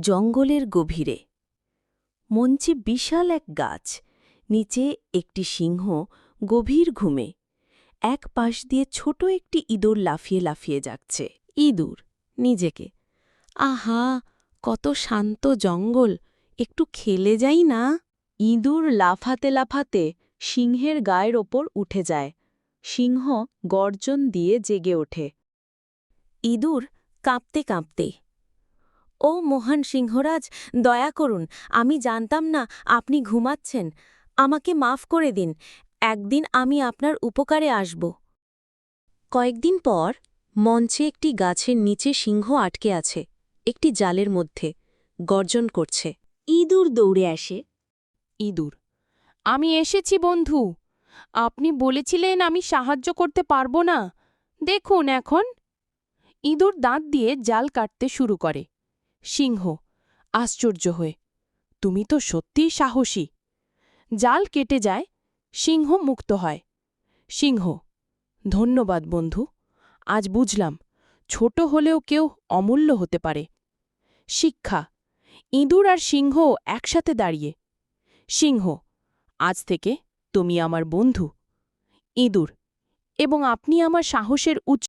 জঙ্গলের গভীরে। মঞ্চে বিশাল এক গাছ, নিচে একটি সিংহ গভীর ঘুমে। এক পাশ দিয়ে ছোট একটি ইঁদুর লাফিয়ে লাফিয়ে যাচ্ছে। ইঁদুর, নিজেকে। আহা, কত শান্ত জঙ্গল, একটু খেলে যাই না? ইঁদুর লাফাতে লাফাতে সিংহের গায়ের ওপর উঠে যায়। সিংহ গর্জন দিয়ে জেগে ওঠে। ইঁদুর কাঁপতে কাঁপতে ও মহান সিংহরাজ দয়া করুন আমি জানতাম না আপনি ঘুমাচ্ছেন। আমাকে মাফ করে দিন একদিন আমি আপনার উপকারে আসব। কয়েকদিন পর মঞ্চে একটি গাছের নিচে সিংহ আটকে আছে একটি জালের মধ্যে গর্জন করছে। ইঁদুর দৌড়ে আসে। ইঁদুর আমি এসেছি বন্ধু আপনি বলেছিলেন আমি সাহায্য করতে পারব না দেখুন এখন। ইঁদুর দাঁত দিয়ে জাল কাটতে শুরু করে। সিংহ, আশ্চর্য হয়ে, তুমি তো সত্যিই সাহসী। জাল কেটে যায়, সিংহ মুক্ত হয়। সিংহ, ধন্যবাদ বন্ধু, আজ বুঝলাম, ছোট হলেও কেউ অমূল্য হতে পারে। শিক্ষা, ইঁদুর আর সিংহ একসাথে দাঁড়িয়ে। সিংহ, আজ থেকে তুমি আমার বন্ধু। ইঁদুর, এবং আপনি আমার সাহসের উৎস